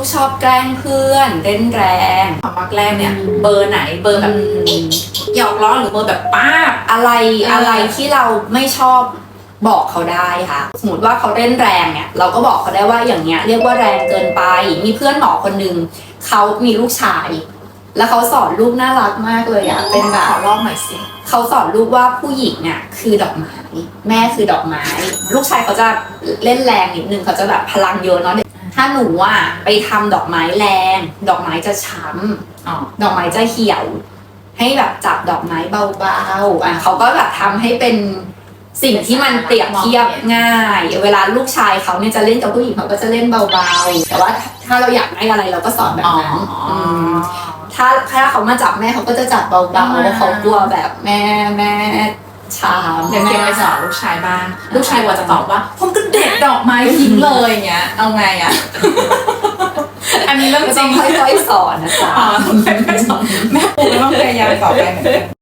กชอบแกล้งเพื่อนเล่นแรงความรักแรกเนี่ย เบอร์ไหนเบอร์แบบหยอกล้อหรือเบอร์แบบป้าบอะไรเออออะไรที่เราไม่ชอบบอกเขาได้ค่ะ สมมติว่าเขาเล่นแรงเนี่ย เราก็บอกเขาได้ว่าอย่างเงี้ยเรียกว่าแรงเกินไป มีเพื่อนหมอคนหนึ่งเขามีลูกชาย แล้วเขาสอนลูกน่ารักมากเลยอะเป็นแบบขอลอกหน่อยสิเขาสอนลูกว่าผู้หญิงเนี่ยคือดอกไม้ แม่คือดอกไม้ ลูกชายเขาจะเล่นแรงนิดนึงเขาจะแบบพลังเยอะเนาะ ถ้าหนูอะไปทำดอกไม้แรง ดอกไม้จะช้อ๋อำดอกไม้จะเหี่ยว ให้แบบจับดอกไม้เบาๆอะเขาก็แบบทำให้เป็นสิ่งที่มันเปรียบเทียบง่าย เวลาลูกชายเขาเนี่ยจะเล่นกับผู้หญิงเขาก็จะเล่นเบาๆ แต่ว่าถ้าเราอยากได้อะไรเราก็สอนแบบอ๋อนั้นมถ้าถ้าเขามาจับแม่เขาก็จะจับเบาอ่าๆเขากลัวแบบแม่แม่ชามเดี๋ยวเก็บไปสอนลูกชายบ้าง ลูกชายว่าจะตอบว่าผมก็ เด็ดดอกไม้ทิ้งเลยอย่างเงี้ย เอาไงอะ อันนี้เรื่องก็จต้ริองงค่อยๆสอนนะจ๊ะอ๋อต้องไปสอนแม่ปูก็ต้องพยายามตอบไปเหมือนกัน